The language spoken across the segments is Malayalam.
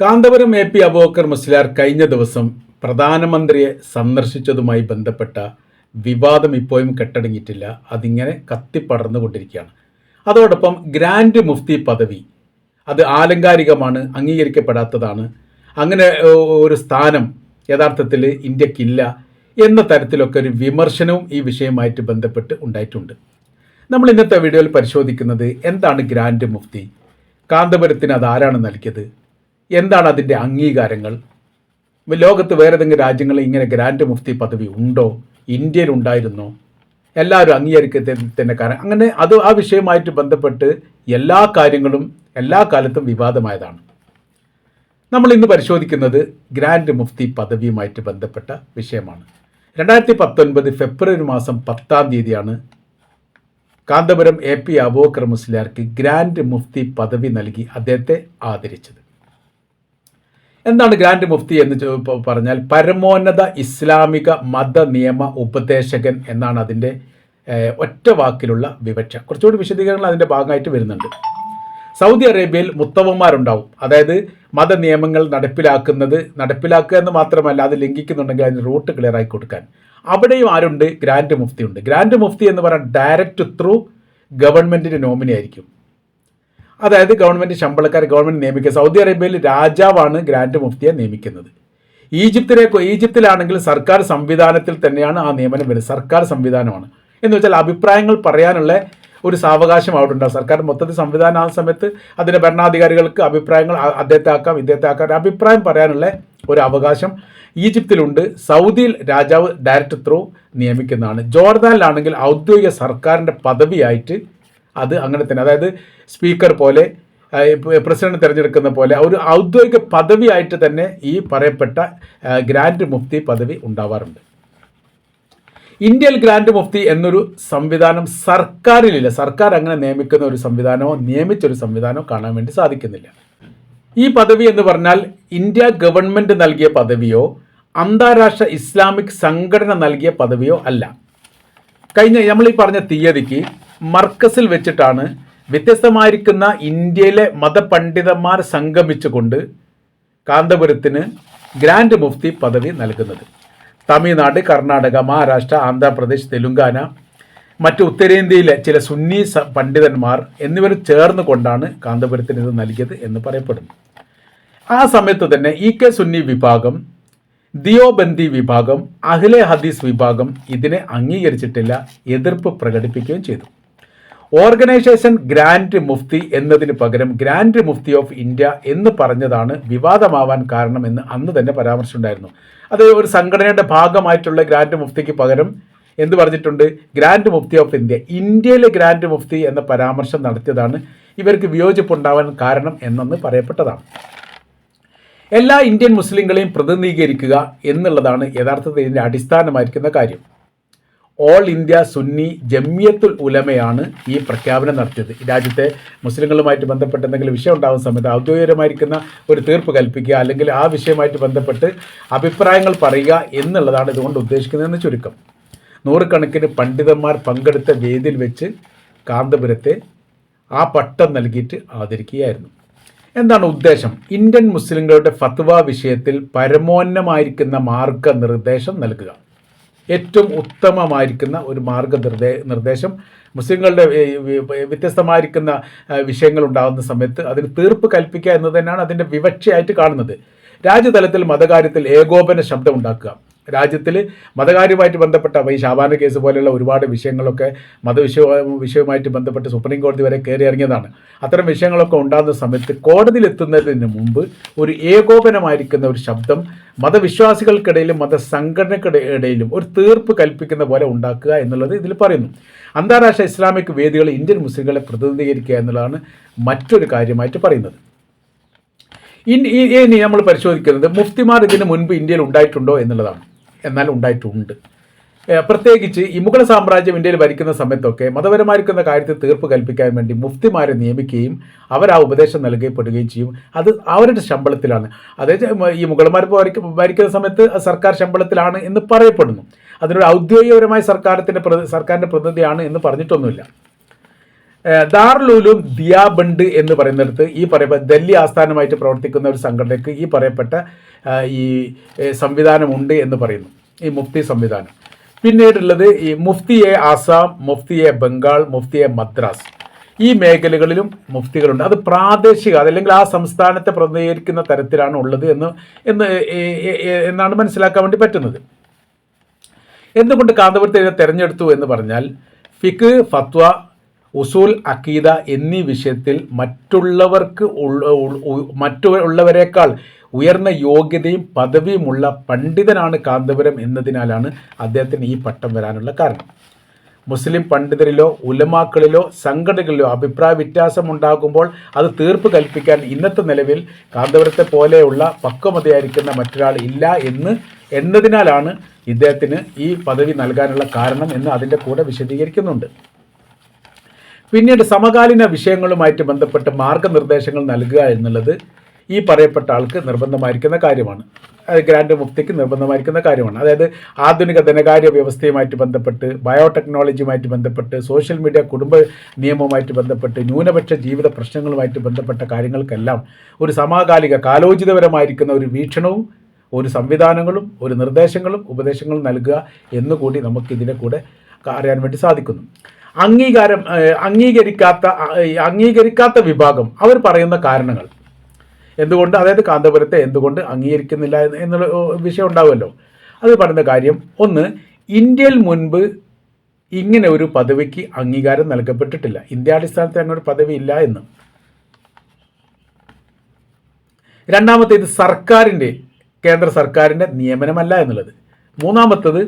കാന്തപുരം എ പി അബോക്കർ മുസ്ലിയാർ കഴിഞ്ഞ ദിവസം പ്രധാനമന്ത്രിയെ സന്ദർശിച്ചതുമായി ബന്ധപ്പെട്ട വിവാദം ഇപ്പോഴും കെട്ടടങ്ങിയിട്ടില്ല. അതിങ്ങനെ കത്തിപ്പടർന്നുകൊണ്ടിരിക്കുകയാണ്. അതോടൊപ്പം ഗ്രാൻഡ് മുഫ്തി പദവി അത് ആലങ്കാരികമാണ് അംഗീകരിക്കപ്പെടാത്തതാണ്. അങ്ങനെ ഒരു സ്ഥാനം യഥാർത്ഥത്തിൽ ഇന്ത്യക്കില്ല എന്ന തരത്തിലൊക്കെ ഒരു വിമർശനവും ഈ വിഷയമായിട്ട് ബന്ധപ്പെട്ട് ഉണ്ടായിട്ടുണ്ട്. നമ്മൾ ഇന്നത്തെ വീഡിയോയിൽ പരിശോധിക്കുന്നത് എന്താണ് ഗ്രാൻഡ് മുഫ്തി? കാന്തപുരത്തിന് അത് ആരാണ് നൽകിയത്? എന്താണ് അതിന്റെ അംഗീകാരങ്ങൾ? ലോകത്ത് വേറെ ഏതെങ്കിലും രാജ്യങ്ങളിൽ ഇങ്ങനെ ഗ്രാൻഡ് മുഫ്തി പദവി ഉണ്ടോ? ഇന്ത്യയിൽ ഉണ്ടായിരുന്നോ? എല്ലാവരും അംഗീകരിക്കത്തന്നെ കാരണം അങ്ങനെ അത് ആ വിഷയമായിട്ട് ബന്ധപ്പെട്ട് എല്ലാ കാര്യങ്ങളും എല്ലാ കാലത്തും വിവാദമായതാണ്. നമ്മൾ ഇന്ന് പരിശോധിക്കുന്നത് ഗ്രാൻഡ് മുഫ്തി പദവിയുമായിട്ട് ബന്ധപ്പെട്ട വിഷയമാണ്. രണ്ടായിരത്തി പത്തൊൻപത് ഫെബ്രുവരി മാസം പത്താം തീയതിയാണ് കാന്തപുരം എ പി അബൂക്കർ മുസ്ലിയാർക്ക് ഗ്രാൻഡ് മുഫ്തി പദവി നൽകി അദ്ദേഹത്തെ ആദരിച്ചത്. എന്താണ് ഗ്രാൻഡ് മുഫ്തി എന്ന് പറഞ്ഞാൽ പരമോന്നത ഇസ്ലാമിക മത നിയമ ഉപദേശകൻ എന്നാണ് അതിന്റെ ഒറ്റ വാക്കിലുള്ള വിവക്ഷ. കുറച്ചുകൂടി വിശദീകരണങ്ങൾ അതിന്റെ ഭാഗമായിട്ട് വരുന്നുണ്ട്. സൗദി അറേബ്യയിൽ മുത്തവന്മാരുണ്ടാവും. അതായത് മത നിയമങ്ങൾ നടപ്പിലാക്കുന്നത് നടപ്പിലാക്കുക എന്ന് മാത്രമല്ല അത് ലംഘിക്കുന്നുണ്ടെങ്കിൽ അതിന് റൂട്ട് ക്ലിയർ ആയി കൊടുക്കാൻ. അവിടെയും ആരുണ്ട്? ഗ്രാൻഡ് മുഫ്തി ഉണ്ട് ഗ്രാൻഡ് മുഫ്തി എന്ന് പറഞ്ഞാൽ ഡയറക്റ്റ് ത്രൂ ഗവൺമെന്റിന്റെ നോമിനി ആയിരിക്കും. അതായത് ഗവൺമെന്റ് ശമ്പളക്കാർ ഗവൺമെന്റ് നിയമിക്കുക. സൗദി അറേബ്യയിൽ രാജാവാണ് ഗ്രാൻഡ് മുഫ്തിയെ നിയമിക്കുന്നത്. ഈജിപ്തിലെ ഈജിപ്തിലാണെങ്കിൽ സർക്കാർ സംവിധാനത്തിൽ തന്നെയാണ് ആ നിയമനം വരുന്നത്. സർക്കാർ സംവിധാനമാണ്. എന്ന് വെച്ചാൽ അഭിപ്രായങ്ങൾ പറയാനുള്ള ഒരു സാവകാശം അവിടെ ഉണ്ടാവും. സർക്കാർ മൊത്തത്തിൽ സംവിധാനം ആ സമയത്ത് അതിന്റെ ഭരണാധികാരികൾക്ക് അഭിപ്രായങ്ങൾ അദ്ദേഹത്തെ ആക്കാം ഇദ്ദേഹത്തെ ആക്കാം അഭിപ്രായം പറയാനുള്ള ഒരു അവകാശം ഈജിപ്തിലുണ്ട്. സൗദിയിൽ രാജാവ് ഡയറക്റ്റ് ത്രൂ നിയമിക്കുന്നതാണ്. ജോർദാനിലാണെങ്കിൽ ഔദ്യോഗിക സർക്കാരിന്റെ പദവിയായിട്ട് അത് അങ്ങനെ തന്നെ. അതായത് സ്പീക്കർ പോലെ പ്രസിഡന്റ് തിരഞ്ഞെടുക്കുന്ന പോലെ ഒരു ഔദ്യോഗിക പദവിയായിട്ട് തന്നെ ഈ പറയപ്പെട്ട ഗ്രാൻഡ് മുഫ്തി പദവി ഉണ്ടാവാറുണ്ട്. ഇന്ത്യയിൽ ഗ്രാൻഡ് മുഫ്തി എന്നൊരു സംവിധാനം സർക്കാരിലില്ല. സർക്കാർ അങ്ങനെ നിയമിക്കുന്ന ഒരു സംവിധാനമോ നിയമിച്ചൊരു സംവിധാനമോ കാണാൻ വേണ്ടി സാധിക്കുന്നില്ല. ഈ പദവി എന്ന് പറഞ്ഞാൽ ഇന്ത്യ ഗവൺമെന്റ് നൽകിയ പദവിയോ അന്താരാഷ്ട്ര ഇസ്ലാമിക് സംഘടന നൽകിയ പദവിയോ അല്ല. കഴിഞ്ഞ നമ്മൾ ഈ പറഞ്ഞ തീയതിക്ക് മർക്കസിൽ വെച്ചിട്ടാണ് വ്യത്യസ്തമായിരിക്കുന്ന ഇന്ത്യയിലെ മതപണ്ഡിതന്മാർ സംഗമിച്ചുകൊണ്ട് കാന്തപുരത്തിന് ഗ്രാൻഡ് മുഫ്തി പദവി നൽകുന്നത്. തമിഴ്നാട് കർണാടക മഹാരാഷ്ട്ര ആന്ധ്രാപ്രദേശ് തെലുങ്കാന മറ്റ് ഉത്തരേന്ത്യയിലെ ചില സുന്നി പണ്ഡിതന്മാർ എന്നിവർ ചേർന്ന് കൊണ്ടാണ് കാന്തപുരത്തിന് ഇത് നൽകിയത് എന്ന് പറയപ്പെടുന്നു. ആ സമയത്ത് തന്നെ ഇ കെ സുന്നി വിഭാഗം ദിയോബന്ദി വിഭാഗം അഹ്ലെ ഹദീസ് വിഭാഗം ഇതിനെ അംഗീകരിച്ചിട്ടില്ല എതിർപ്പ് പ്രകടിപ്പിക്കുകയും ചെയ്തു. ഓർഗനൈസേഷൻ ഗ്രാൻഡ് മുഫ്തി എന്നതിന് പകരം ഗ്രാൻഡ് മുഫ്തി ഓഫ് ഇന്ത്യ എന്ന് പറഞ്ഞതാണ് വിവാദമാവാൻ കാരണമെന്ന് അന്ന് തന്നെ പരാമർശമുണ്ടായിരുന്നു അത് ഒരു സംഘടനയുടെ ഭാഗമായിട്ടുള്ള ഗ്രാൻഡ് മുഫ്തിക്ക് പകരം എന്ത് പറഞ്ഞിട്ടുണ്ട്? ഗ്രാൻഡ് മുഫ്തി ഓഫ് ഇന്ത്യ ഇന്ത്യയിലെ ഗ്രാൻഡ് മുഫ്തി എന്ന പരാമർശം നടത്തിയതാണ് ഇവർക്ക് വിയോജിപ്പുണ്ടാവാൻ കാരണം എന്നൊന്ന് പറയപ്പെട്ടതാണ്. എല്ലാ ഇന്ത്യൻ മുസ്ലിങ്ങളെയും പ്രതിനിധീകരിക്കുക എന്നുള്ളതാണ് യഥാർത്ഥത്തിൽ ഇതിന്റെ അടിസ്ഥാനമായിരിക്കുന്ന കാര്യം. ഓൾ ഇന്ത്യ സുന്നി ജമ്മിയത്തുൽ ഉലമയാണ് ഈ പ്രഖ്യാപനം നടത്തിയത്. രാജ്യത്തെ മുസ്ലിങ്ങളുമായിട്ട് ബന്ധപ്പെട്ട് എന്തെങ്കിലും വിഷയം ഉണ്ടാകുന്ന സമയത്ത് ഔദ്യോഗികമായിരിക്കുന്ന ഒരു തീർപ്പ് കൽപ്പിക്കുക അല്ലെങ്കിൽ ആ വിഷയമായിട്ട് ബന്ധപ്പെട്ട് അഭിപ്രായങ്ങൾ പറയുക എന്നുള്ളതാണ് ഇതുകൊണ്ട് ഉദ്ദേശിക്കുന്നതെന്ന് ചുരുക്കം. നൂറുകണക്കിന് പണ്ഡിതന്മാർ പങ്കെടുത്ത വേദിയിൽ വെച്ച് കാന്തപുരത്തെ ആ പട്ടം നൽകിയിട്ട് ആദരിക്കുകയായിരുന്നു. എന്താണ് ഉദ്ദേശം? ഇന്ത്യൻ മുസ്ലിങ്ങളുടെ ഫത്വ വിഷയത്തിൽ പരമോന്നമായിരിക്കുന്ന മാർഗനിർദ്ദേശം നൽകുക. ഏറ്റവും ഉത്തമമായിരിക്കുന്ന ഒരു മാർഗനിർദ്ദേ നിർദ്ദേശം. മുസ്ലിങ്ങളുടെ വ്യത്യസ്തമായിരിക്കുന്ന വിഷയങ്ങൾ ഉണ്ടാകുന്ന സമയത്ത് അതിന് തീർപ്പ് കൽപ്പിക്കുക എന്നത് തന്നെയാണ് അതിന്റെ വിവക്ഷയായിട്ട് കാണുന്നത്. രാജ്യതലത്തിൽ മതകാര്യത്തിൽ ഏകോപന ശബ്ദം ഉണ്ടാക്കുക. രാജ്യത്തിൽ മതകാര്യമായിട്ട് ബന്ധപ്പെട്ട ഈ ഷാബാന കേസ് പോലെയുള്ള ഒരുപാട് വിഷയങ്ങളൊക്കെ മതവിഷയ വിഷയവുമായിട്ട് ബന്ധപ്പെട്ട് സുപ്രീം കോടതി വരെ കയറി ഇറങ്ങിയതാണ്. അത്തരം വിഷയങ്ങളൊക്കെ ഉണ്ടാകുന്ന സമയത്ത് കോടതിയിൽ എത്തുന്നതിന് മുമ്പ് ഒരു ഏകോപനമായിരിക്കുന്ന ഒരു ശബ്ദം മതവിശ്വാസികൾക്കിടയിലും മതസംഘടനക്കിടയിലും ഒരു തീർപ്പ് കൽപ്പിക്കുന്ന പോലെ ഉണ്ടാക്കുക എന്നുള്ളത് ഇതിൽ പറയുന്നു. അന്താരാഷ്ട്ര ഇസ്ലാമിക് വേദികൾ ഇന്ത്യൻ മുസ്ലിങ്ങളെ പ്രതിനിധീകരിക്കുക എന്നുള്ളതാണ് മറ്റൊരു കാര്യമായിട്ട് പറയുന്നത്. ഇനി നമ്മൾ പരിശോധിക്കുന്നത് മുഫ്തിമാർ ഇതിന് മുൻപ് ഇന്ത്യയിൽ ഉണ്ടായിട്ടുണ്ടോ എന്നുള്ളതാണ്. എന്നാൽ ഉണ്ടായിട്ടുണ്ട് പ്രത്യേകിച്ച് ഈ മുഗൾ സാമ്രാജ്യം ഇന്ത്യയിൽ ഭരിക്കുന്ന സമയത്തൊക്കെ മതപരമായിരിക്കുന്ന കാര്യത്തിൽ തീർപ്പ് കൽപ്പിക്കാൻ വേണ്ടി മുഫ്തിമാരെ നിയമിക്കുകയും അവർ ആ ഉപദേശം നൽകപ്പെടുകയും ചെയ്യും. അത് അവരുടെ ശമ്പളത്തിലാണ്. അതായത് ഈ മുഗൾമാർ ഭരിക്ക- ഭരിക്കുന്ന സമയത്ത് സർക്കാർ ശമ്പളത്തിലാണ് എന്ന് പറയപ്പെടുന്നു. അതിനൊരു ഔദ്യോഗികപരമായ സർക്കാരത്തിന്റെ സർക്കാരിന്റെ പ്രതിനിധിയാണ് എന്ന് പറഞ്ഞിട്ടൊന്നുമില്ല. ദാർലൂലും ദിയാബണ്ട് എന്ന് പറയുന്നിടത്ത് ഈ പറയപ്പെട്ട ഡൽഹി ആസ്ഥാനമായിട്ട് പ്രവർത്തിക്കുന്ന ഒരു സംഘടനയ്ക്ക് ഈ പറയപ്പെട്ട ഈ സംവിധാനമുണ്ട് എന്ന് പറയുന്നു. ഈ മുഫ്തി സംവിധാനം. പിന്നീടുള്ളത് ഈ മുഫ്തിയെ ആസാം മുഫ്തിയെ ബംഗാൾ മുഫ്തിയെ മദ്രാസ്. ഈ മേഖലകളിലും മുഫ്തികളുണ്ട്. അത് പ്രാദേശിക അതല്ലെങ്കിൽ ആ സംസ്ഥാനത്തെ പ്രതിനിധീകരിക്കുന്ന തരത്തിലാണ് ഉള്ളത് എന്ന് എന്ന് എന്നാണ് മനസ്സിലാക്കാൻ വേണ്ടി പറ്റുന്നത്. എന്തുകൊണ്ട് കാന്തപുരത്തെ തിരഞ്ഞെടുത്തു എന്ന് പറഞ്ഞാൽ ഫിക്ക് ഫത്വ ഉസൂൽ അക്കീദ എന്നീ വിഷയത്തിൽ മറ്റുള്ളവർക്ക് മറ്റുള്ളവരെക്കാൾ ഉയർന്ന യോഗ്യതയും പദവിയുമുള്ള പണ്ഡിതനാണ് കാന്തപുരം എന്നതിനാലാണ് അദ്ദേഹത്തിന് ഈ പട്ടം വരാനുള്ള കാരണം. മുസ്ലിം പണ്ഡിതരിലോ ഉലമാക്കളിലോ സംഘടനകളിലോ അഭിപ്രായ വ്യത്യാസം ഉണ്ടാകുമ്പോൾ അത് തീർപ്പ് കൽപ്പിക്കാൻ ഇന്നത്തെ നിലവിൽ കാന്തപുരത്തെ പോലെയുള്ള പക്വമതയായിരിക്കുന്ന മറ്റൊരാൾ ഇല്ല എന്ന് എന്നതിനാലാണ് ഇദ്ദേഹത്തിന് ഈ പദവി നൽകാനുള്ള കാരണം എന്ന് അതിന്റെ കൂടെ വിശദീകരിക്കുന്നുണ്ട്. പിന്നീട് സമകാലീന വിഷയങ്ങളുമായിട്ട് ബന്ധപ്പെട്ട് മാർഗനിർദ്ദേശങ്ങൾ നൽകുക എന്നുള്ളത് ഈ പറയപ്പെട്ട ആൾക്ക് നിർബന്ധമായിരിക്കുന്ന കാര്യമാണ്. ഗ്രാൻഡ് മുക്തിക്ക് നിർബന്ധമായിരിക്കുന്ന കാര്യമാണ്. അതായത് ആധുനിക ധനകാര്യ വ്യവസ്ഥയുമായിട്ട് ബന്ധപ്പെട്ട് ബയോടെക്നോളജിയുമായിട്ട് ബന്ധപ്പെട്ട് സോഷ്യൽ മീഡിയ കുടുംബ നിയമവുമായിട്ട് ബന്ധപ്പെട്ട് ന്യൂനപക്ഷ ജീവിത പ്രശ്നങ്ങളുമായിട്ട് ബന്ധപ്പെട്ട കാര്യങ്ങൾക്കെല്ലാം ഒരു സമകാലിക കാലോചിതപരമായിരിക്കുന്ന ഒരു വീക്ഷണവും ഒരു സംവിധാനങ്ങളും ഒരു നിർദ്ദേശങ്ങളും ഉപദേശങ്ങളും നൽകുക എന്നുകൂടി നമുക്കിതിനെ കൂടെ അറിയാൻ വേണ്ടി സാധിക്കുന്നു. അംഗീകാരം അംഗീകരിക്കാത്ത അംഗീകരിക്കാത്ത വിഭാഗം അവർ പറയുന്ന കാരണങ്ങൾ. എന്തുകൊണ്ട്? അതായത് കാന്തപുരത്തെ എന്തുകൊണ്ട് അംഗീകരിക്കുന്നില്ല എന്നുള്ള വിഷയം ഉണ്ടാവുമല്ലോ. അത് പറയുന്ന കാര്യം ഒന്ന് ഇന്ത്യയിൽ മുൻപ് ഇങ്ങനെ ഒരു പദവിക്ക് അംഗീകാരം നൽകപ്പെട്ടിട്ടില്ല. ഇന്ത്യാടിസ്ഥാനത്തിൽ അങ്ങനെ ഒരു പദവി ഇല്ല എന്ന്. രണ്ടാമത്തേത് സർക്കാരിന്റെ കേന്ദ്ര സർക്കാരിന്റെ നിയമനമല്ല എന്നുള്ളത്. മൂന്നാമത്തത്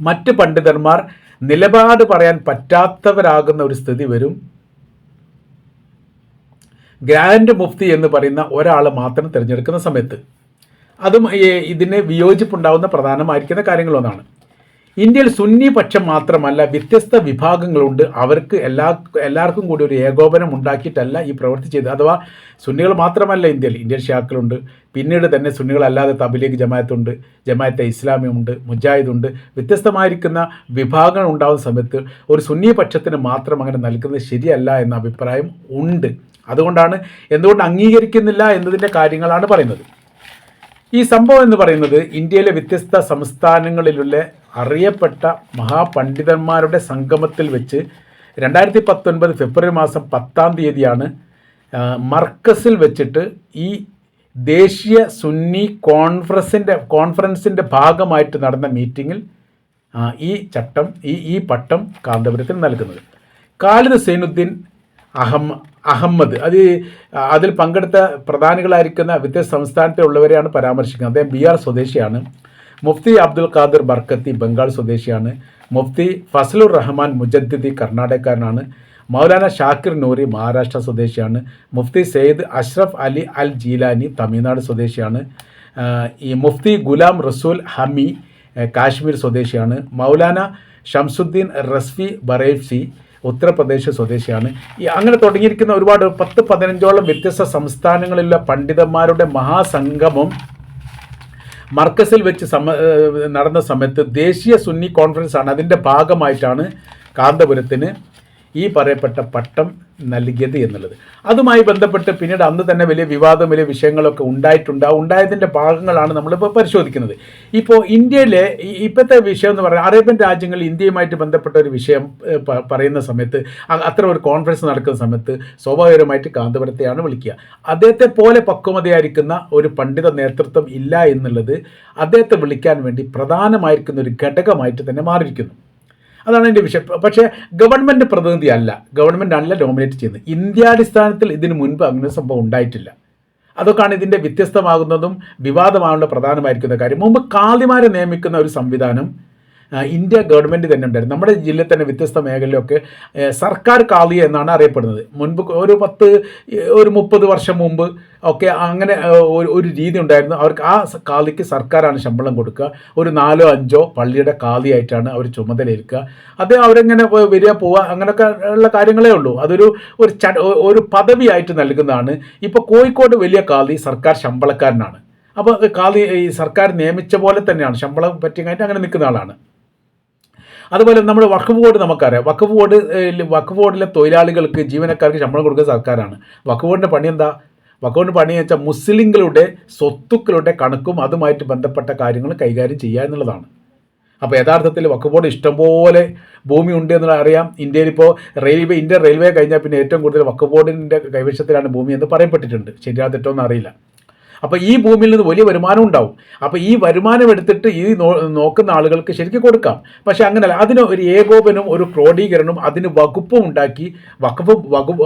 മറ്റ് പണ്ഡിതന്മാർ നിലപാട് പറയാൻ പറ്റാത്തവരാകുന്ന ഒരു സ്ഥിതി വരും. ഗ്രാൻഡ് മുഫ്തി എന്ന് പറയുന്ന ഒരാൾ മാത്രം തിരഞ്ഞെടുക്കുന്ന സമയത്ത് അതും ഇതിനെ വിയോജിപ്പുണ്ടാവുന്ന പ്രധാനമായിരിക്കുന്ന കാര്യങ്ങളൊന്നാണ്. ഇന്ത്യയിൽ സുന്നി പക്ഷം മാത്രമല്ല വ്യത്യസ്ത വിഭാഗങ്ങളുണ്ട്. അവർക്ക് എല്ലാ എല്ലാവർക്കും കൂടി ഒരു ഏകോപനം ഉണ്ടാക്കിയിട്ടല്ല ഈ പ്രവൃത്തി ചെയ്തത്. അഥവാ സുന്നികൾ മാത്രമല്ല ഇന്ത്യയിൽ. ഇന്ത്യൻ ഷാക്കളുണ്ട് പിന്നീട് തന്നെ സുന്നികളല്ലാതെ തബലീഗ് ജമായത്തുണ്ട്. ജമായത്തെ ഇസ്ലാമിയുണ്ട് മുജാഹിദുണ്ട്. വ്യത്യസ്തമായിരിക്കുന്ന വിഭാഗങ്ങൾ ഉണ്ടാകുന്ന സമയത്ത് ഒരു സുന്നി പക്ഷത്തിന് മാത്രം അങ്ങനെ നൽകുന്നത് ശരിയല്ല എന്ന അഭിപ്രായം ഉണ്ട്. അതുകൊണ്ടാണ് എന്തുകൊണ്ട് അംഗീകരിക്കുന്നില്ല എന്നതിന്റെ കാര്യങ്ങളാണ് പറയുന്നത്. ഈ സംഭവം എന്ന് പറയുന്നത് ഇന്ത്യയിലെ വ്യത്യസ്ത സംസ്ഥാനങ്ങളിലുള്ള അറിയപ്പെട്ട മഹാപണ്ഡിതന്മാരുടെ സംഗമത്തിൽ വെച്ച് രണ്ടായിരത്തി പത്തൊൻപത് ഫെബ്രുവരി മാസം പത്താം തീയതിയാണ് മർക്കസിൽ വെച്ചിട്ട് ഈ ദേശീയ സുന്നി കോൺഫറൻസിന്റെ കോൺഫറൻസിന്റെ ഭാഗമായിട്ട് നടന്ന മീറ്റിങ്ങിൽ ഈ ചട്ടം ഈ ഈ പട്ടം കാന്തപുരത്തിന് നൽകുന്നത്. ഖാലിദ് സൈനുദ്ദീൻ അഹം അഹമ്മദ്. അത് അതിൽ പങ്കെടുത്ത പ്രധാനികളായിരിക്കുന്ന വ്യത്യസ്ത സംസ്ഥാനത്തിലുള്ളവരെയാണ് പരാമർശിക്കുന്നത്. അദ്ദേഹം ബീഹാർ സ്വദേശിയാണ്. മുഫ്തി അബ്ദുൽ ഖാദർ ബർക്കത്തി ബംഗാൾ സ്വദേശിയാണ്. മുഫ്തി ഫസലുർ റഹ്മാൻ മുജദ്ദിദി കർണാടകക്കാരനാണ്. മൗലാന ഷാക്കിർ നൂറി മഹാരാഷ്ട്ര സ്വദേശിയാണ്. മുഫ്തി സെയ്ദ് അഷ്റഫ് അലി അൽ ജീലാനി തമിഴ്നാട് സ്വദേശിയാണ്. ഈ മുഫ്തി ഗുലാം റസൂൽ ഹമി കാശ്മീർ സ്വദേശിയാണ്. മൗലാന ഷംസുദ്ദീൻ റസ്ഫി ബറേഫ്സി ഉത്തർപ്രദേശ് സ്വദേശിയാണ്. ഈ അങ്ങനെ തുടങ്ങിയിരിക്കുന്ന ഒരുപാട് പത്ത് പതിനഞ്ചോളം വ്യത്യസ്ത സംസ്ഥാനങ്ങളിലുള്ള പണ്ഡിതന്മാരുടെ മഹാസംഗമം മർക്കസിൽ വെച്ച് സമ നടന്ന സമയത്ത് ദേശീയ സുന്നി കോൺഫറൻസാണ്. അതിന്റെ ഭാഗമായിട്ടാണ് കാന്തപുരത്തിന് ഈ പറയപ്പെട്ട പട്ടം നൽകിയത് എന്നുള്ളത്. അതുമായി ബന്ധപ്പെട്ട് പിന്നീട് അന്ന് തന്നെ വലിയ വിവാദം വലിയ വിഷയങ്ങളൊക്കെ ഉണ്ടായിട്ടുണ്ട്. ആ ഉണ്ടായതിന്റെ ഭാഗങ്ങളാണ് നമ്മളിപ്പോൾ പരിശോധിക്കുന്നത്. ഇപ്പോൾ ഇന്ത്യയിലെ ഇപ്പോഴത്തെ വിഷയം എന്ന് പറഞ്ഞാൽ അറേബ്യൻ രാജ്യങ്ങൾ ഇന്ത്യയുമായിട്ട് ബന്ധപ്പെട്ട ഒരു വിഷയം പറയുന്ന സമയത്ത് അത്ര ഒരു കോൺഫറൻസ് നടക്കുന്ന സമയത്ത് സ്വാഭാവികമായിട്ട് കാന്തപുരത്തെയാണ് വിളിക്കുക. അദ്ദേഹത്തെ പോലെ പക്വമതയായിരിക്കുന്ന ഒരു പണ്ഡിത നേതൃത്വം ഇല്ല എന്നുള്ളത് അദ്ദേഹത്തെ വിളിക്കാൻ വേണ്ടി പ്രധാനമായിരിക്കുന്ന ഒരു ഘടകമായിട്ട് തന്നെ മാറിയിരിക്കുന്നു. അതാണ് എന്റെ വിഷയം. പക്ഷേ ഗവൺമെന്റ് പ്രതിനിധി അല്ല ഗവൺമെന്റ് അല്ല നോമിനേറ്റ് ചെയ്യുന്നത്. ഇന്ത്യാടിസ്ഥാനത്തിൽ ഇതിന് മുൻപ് അങ്ങനെ സംഭവം ഉണ്ടായിട്ടില്ല. അതൊക്കെയാണ് ഇതിന്റെ വ്യത്യസ്തമാകുന്നതും വിവാദമാകുന്ന പ്രധാനമായിരിക്കുന്ന കാര്യം. മുമ്പ് കാതിമാരെ നിയമിക്കുന്ന ഒരു സംവിധാനം ഇന്ത്യ ഗവൺമെന്റ് തന്നെ ഉണ്ടായിരുന്നു. നമ്മുടെ ജില്ലയിൽ തന്നെ വ്യത്യസ്ത മേഖലയിലൊക്കെ സർക്കാർ കാളി എന്നാണ് അറിയപ്പെടുന്നത്. മുൻപ് ഒരു പത്ത് ഒരു മുപ്പത് വർഷം മുമ്പ് ഒക്കെ അങ്ങനെ ഒരു രീതി ഉണ്ടായിരുന്നു. അവർക്ക് ആ കാളിക്ക് സർക്കാരാണ് ശമ്പളം കൊടുക്കുക. ഒരു നാലോ അഞ്ചോ പള്ളിയുടെ കാളിയായിട്ടാണ് അവർ ചുമതലയേൽക്കുക. അദ്ദേഹം അവരെങ്ങനെ വരിക പോവുക അങ്ങനെയൊക്കെ ഉള്ള കാര്യങ്ങളേ ഉള്ളൂ. അതൊരു ഒരു ച ഒരു പദവിയായിട്ട് നൽകുന്നതാണ്. ഇപ്പോൾ കോഴിക്കോട് വലിയ കാളി സർക്കാർ ശമ്പളക്കാരനാണ്. അപ്പോൾ കാളി ഈ സർക്കാർ നിയമിച്ച പോലെ തന്നെയാണ്. ശമ്പളം പറ്റിയതായിട്ട് അങ്ങനെ നിൽക്കുന്ന ആളാണ്. അതുപോലെ നമ്മുടെ വഖഫ് ബോർഡ് നമുക്കറിയാം. വഖഫ് ബോർഡ് വഖഫ് ബോർഡിലെ തൊഴിലാളികൾക്ക് ജീവനക്കാർക്ക് ശമ്പളം കൊടുക്കുന്ന സർക്കാരാണ്. വഖഫ് ബോർഡിന്റെ പണി എന്താ? വഖഫ് പണി വെച്ചാൽ മുസ്ലിങ്ങളുടെ സ്വത്തുക്കളുടെ കണക്കും അതുമായിട്ട് ബന്ധപ്പെട്ട കാര്യങ്ങളും കൈകാര്യം ചെയ്യുക എന്നുള്ളതാണ്. അപ്പോൾ യഥാർത്ഥത്തിൽ വഖഫ് ബോർഡ് ഇഷ്ടംപോലെ ഭൂമി ഉണ്ട് എന്നുള്ള അറിയാം. ഇന്ത്യയിൽ ഇപ്പോൾ റെയിൽവേ ഇന്ത്യൻ റെയിൽവേ കഴിഞ്ഞാൽ പിന്നെ ഏറ്റവും കൂടുതൽ വഖഫ് ബോർഡിന്റെ കൈവശത്തിലാണ് ഭൂമി എന്ന് പറയപ്പെട്ടിട്ടുണ്ട്. ശരിയാ എന്നറിയില്ല അപ്പോൾ ഈ ഭൂമിയിൽ നിന്ന് വലിയ വരുമാനം ഉണ്ടാവും. അപ്പോൾ ഈ വരുമാനം എടുത്തിട്ട് ഈ നോക്കുന്ന ആളുകൾക്ക് ശരിക്കും കൊടുക്കാം. പക്ഷെ അങ്ങനെയല്ല അതിന് ഒരു ഏകോപനവും ഒരു ക്രോഡീകരണവും അതിന് വകുപ്പും ഉണ്ടാക്കി വഖഫ് വകുപ്പ്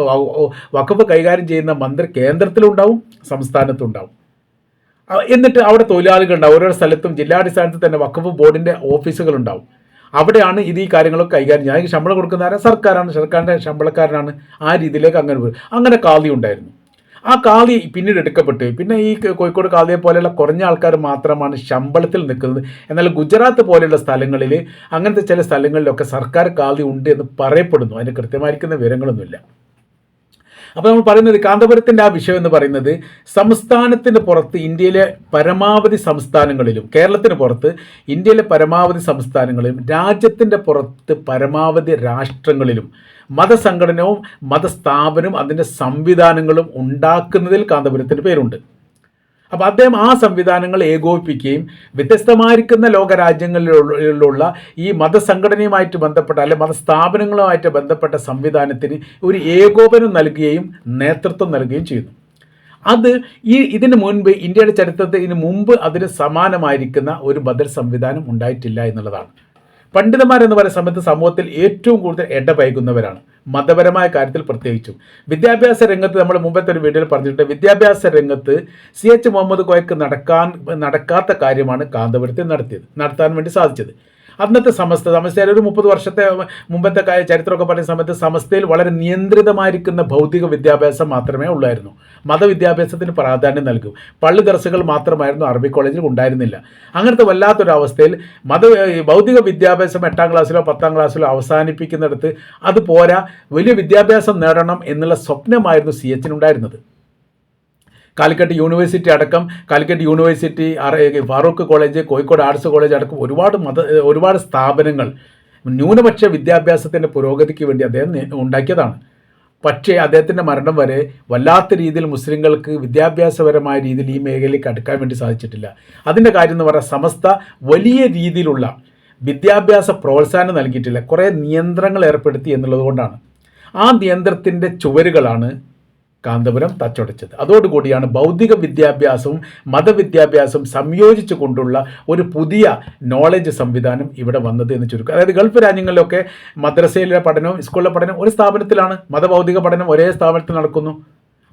വകുപ്പ് കൈകാര്യം ചെയ്യുന്ന മന്ത്രി കേന്ദ്രത്തിലുണ്ടാവും സംസ്ഥാനത്തുണ്ടാവും. എന്നിട്ട് അവിടെ തൊഴിലാളികൾ ഉണ്ടാവും ഓരോ സ്ഥലത്തും ജില്ലാടിസ്ഥാനത്തിൽ തന്നെ വഖഫ് ബോർഡിന്റെ ഓഫീസുകളുണ്ടാവും. അവിടെയാണ് ഇത് ഈ കാര്യങ്ങളൊക്കെ കൈകാര്യം ചെയ്യുക അതിന് ശമ്പളം കൊടുക്കുന്ന ആരാ? സർക്കാരാണ്. സർക്കാരിന്റെ ശമ്പളക്കാരനാണ് ആ രീതിയിലേക്ക് അങ്ങനെ വരും. അങ്ങനെ കാതി ഉണ്ടായിരുന്നു. ആ കാളി പിന്നീട് എടുക്കപ്പെട്ടു. പിന്നെ ഈ കോഴിക്കോട് കാളിയെ പോലെയുള്ള കുറഞ്ഞ ആൾക്കാർ മാത്രമാണ് ശമ്പളത്തിൽ നിൽക്കുന്നത്. എന്നാൽ ഗുജറാത്ത് പോലെയുള്ള സ്ഥലങ്ങളിൽ അങ്ങനത്തെ ചില സ്ഥലങ്ങളിലൊക്കെ സർക്കാർ കാളി ഉണ്ട് എന്ന് പറയപ്പെടുന്നു. അതിന് കൃത്യമായിരിക്കുന്ന വിവരങ്ങളൊന്നുമില്ല. അപ്പോൾ നമ്മൾ പറയുന്നത് കാന്തപുരത്തിന്റെ ആ വിഷയം എന്ന് പറയുന്നത് സംസ്ഥാനത്തിന് പുറത്ത് ഇന്ത്യയിലെ പരമാവധി സംസ്ഥാനങ്ങളിലും കേരളത്തിന് പുറത്ത് ഇന്ത്യയിലെ പരമാവധി സംസ്ഥാനങ്ങളിലും രാജ്യത്തിന്റെ പുറത്ത് പരമാവധി രാഷ്ട്രങ്ങളിലും മതസംഘടനവും മതസ്ഥാപനവും അതിന്റെ സംവിധാനങ്ങളും ഉണ്ടാക്കുന്നതിൽ കാന്തപുരത്തിന്റെ പേരുണ്ട്. അപ്പോൾ അദ്ദേഹം ആ സംവിധാനങ്ങൾ ഏകോപിപ്പിക്കുകയും വ്യത്യസ്തമായിരിക്കുന്ന ലോകരാജ്യങ്ങളിലുള്ള ഈ മതസംഘടനയുമായിട്ട് ബന്ധപ്പെട്ട അല്ലെ മതസ്ഥാപനങ്ങളുമായിട്ട് ബന്ധപ്പെട്ട സംവിധാനത്തിന് ഒരു ഏകോപനം നൽകുകയും നേതൃത്വം നൽകുകയും ചെയ്യുന്നു. അത് ഈ ഇതിന് മുൻപ് ഇന്ത്യയുടെ ചരിത്രത്തിൽ ഇതിന് മുമ്പ് അതിന് സമാനമായിരിക്കുന്ന ഒരു ബദൽ സംവിധാനം ഉണ്ടായിട്ടില്ല എന്നുള്ളതാണ്. പണ്ഡിതന്മാരെന്ന് പറയുന്ന സമയത്ത് സമൂഹത്തിൽ ഏറ്റവും കൂടുതൽ ഇടപഴകുന്നവരാണ് മതപരമായ കാര്യത്തിൽ പ്രത്യേകിച്ചും. വിദ്യാഭ്യാസ രംഗത്ത് നമ്മൾ മുമ്പത്തെ ഒരു വീഡിയോയിൽ പറഞ്ഞിട്ടുണ്ട്. വിദ്യാഭ്യാസ രംഗത്ത് സി എച്ച് മുഹമ്മദ് കോയക്ക് നടക്കാൻ നടക്കാത്ത കാര്യമാണ് കാന്തപുരത്തിൽ നടത്തിയത് നടത്താൻ വേണ്ടി സാധിച്ചത്. അന്നത്തെ സമസ്ത സമസ്തയിൽ ഒരു മുപ്പത് വർഷത്തെ മുമ്പത്തെ ചരിത്രമൊക്കെ പറയുന്ന സമയത്ത് സമസ്തയിൽ വളരെ നിയന്ത്രിതമായിരിക്കുന്ന ഭൗതിക വിദ്യാഭ്യാസം മാത്രമേ ഉള്ളായിരുന്നു. മതവിദ്യാഭ്യാസത്തിന് പ്രാധാന്യം നൽകും. പള്ളി ദർസുകൾ മാത്രമായിരുന്നു അറബി കോളേജിൽ ഉണ്ടായിരുന്നില്ല. അങ്ങനത്തെ വല്ലാത്തൊരവസ്ഥയിൽ മത ഭൗതിക വിദ്യാഭ്യാസം എട്ടാം ക്ലാസ്സിലോ പത്താം ക്ലാസ്സിലോ അവസാനിപ്പിക്കുന്നിടത്ത് അത് പോരാ വലിയ വിദ്യാഭ്യാസം നേടണം എന്നുള്ള സ്വപ്നമായിരുന്നു സി എച്ചിനുണ്ടായിരുന്നത്. കാലിക്കറ്റ് യൂണിവേഴ്സിറ്റി അടക്കം Calicut university Farook college Kozhikode arts college അടക്കം ഒരുപാട് മത ഒരുപാട് സ്ഥാപനങ്ങൾ ന്യൂനപക്ഷ വിദ്യാഭ്യാസത്തിന്റെ പുരോഗതിക്ക് വേണ്ടി അദ്ദേഹം ഉണ്ടാക്കിയതാണ്. പക്ഷേ അദ്ദേഹത്തിന്റെ മരണം വരെ വല്ലാത്ത രീതിയിൽ മുസ്ലിങ്ങൾക്ക് വിദ്യാഭ്യാസപരമായ രീതിയിൽ ഈ മേഖലയിലേക്ക് അടുക്കാൻ വേണ്ടി സാധിച്ചിട്ടില്ല. അതിന്റെ കാര്യം എന്ന് പറഞ്ഞാൽ സമസ്ത വലിയ രീതിയിലുള്ള വിദ്യാഭ്യാസ പ്രോത്സാഹനം നൽകിയിട്ടില്ല. കുറേ നിയന്ത്രണങ്ങൾ ഏർപ്പെടുത്തി എന്നുള്ളത് കൊണ്ടാണ്. ആ നിയന്ത്രണത്തിന്റെ ചുവരുകളാണ് കാന്തപുരം തച്ചുടച്ചത്. അതോടുകൂടിയാണ് ഭൗതിക വിദ്യാഭ്യാസവും മതവിദ്യാഭ്യാസവും സംയോജിച്ചു കൊണ്ടുള്ള ഒരു പുതിയ നോളജ് സംവിധാനം ഇവിടെ വന്നത് എന്ന് ചുരുക്കം. അതായത് ഗൾഫ് രാജ്യങ്ങളിലൊക്കെ മദ്രസയിലെ പഠനവും സ്കൂളിലെ പഠനവും ഒരു സ്ഥാപനത്തിലാണ്. മതഭൗതിക പഠനം ഒരേ സ്ഥാപനത്തിൽ നടക്കുന്നു.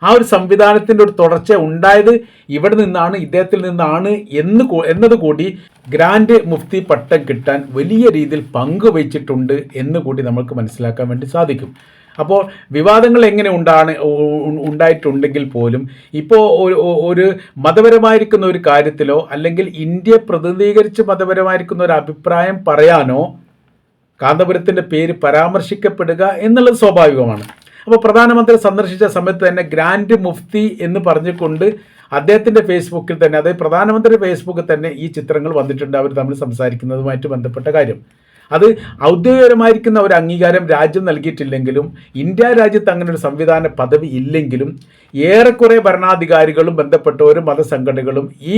ആ ഒരു സംവിധാനത്തിന്റെ ഒരു തുടർച്ച ഉണ്ടായത് ഇവിടെ നിന്നാണ് ഇദ്ദേഹത്തിൽ നിന്നാണ് എന്ന് എന്നതുകൂടി ഗ്രാൻഡ് മുഫ്തി പട്ടം കിട്ടാൻ വലിയ രീതിയിൽ പങ്കുവച്ചിട്ടുണ്ട് എന്നുകൂടി നമുക്ക് മനസ്സിലാക്കാൻ വേണ്ടി സാധിക്കും. അപ്പോൾ വിവാദങ്ങൾ എങ്ങനെ ഉണ്ടാണ് ഉണ്ടായിട്ടുണ്ടെങ്കിൽ പോലും ഇപ്പോൾ ഒരു ഒരു മതപരമായിരിക്കുന്ന ഒരു കാര്യത്തിലോ അല്ലെങ്കിൽ ഇന്ത്യ പ്രതിനിധീകരിച്ച് മതപരമായിരിക്കുന്ന ഒരു അഭിപ്രായം പറയാനോ കാന്തപുരത്തിന്റെ പേര് പരാമർശിക്കപ്പെടുക എന്നുള്ളത് സ്വാഭാവികമാണ്. അപ്പോൾ പ്രധാനമന്ത്രി സന്ദർശിച്ച സമയത്ത് തന്നെ ഗ്രാൻഡ് മുഫ്തി എന്ന് പറഞ്ഞുകൊണ്ട് അദ്ദേഹത്തിന്റെ ഫേസ്ബുക്കിൽ തന്നെ അതായത് പ്രധാനമന്ത്രി ഫേസ്ബുക്കിൽ തന്നെ ഈ ചിത്രങ്ങൾ വന്നിട്ടുണ്ട്. അവർ തമ്മിൽ സംസാരിക്കുന്നതുമായിട്ട് ബന്ധപ്പെട്ട കാര്യം. അത് ഔദ്യോഗികപരമായിരിക്കുന്ന ഒരു അംഗീകാരം രാജ്യം നൽകിയിട്ടില്ലെങ്കിലും ഇന്ത്യ രാജ്യത്ത് അങ്ങനെ ഒരു സംവിധാന പദവി ഇല്ലെങ്കിലും ഏറെക്കുറെ ഭരണാധികാരികളും ബന്ധപ്പെട്ടവരും മതസംഘടനകളും ഈ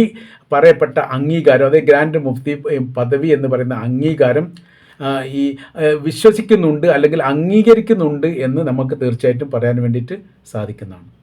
പറയപ്പെട്ട അംഗീകാരം അതായത് ഗ്രാൻഡ് മുഫ്തി പദവി എന്ന് പറയുന്ന അംഗീകാരം ഈ വിശ്വസിക്കുന്നുണ്ട് അല്ലെങ്കിൽ അംഗീകരിക്കുന്നുണ്ട് എന്ന് നമുക്ക് തീർച്ചയായിട്ടും പറയാൻ വേണ്ടിയിട്ട് സാധിക്കുന്നതാണ്.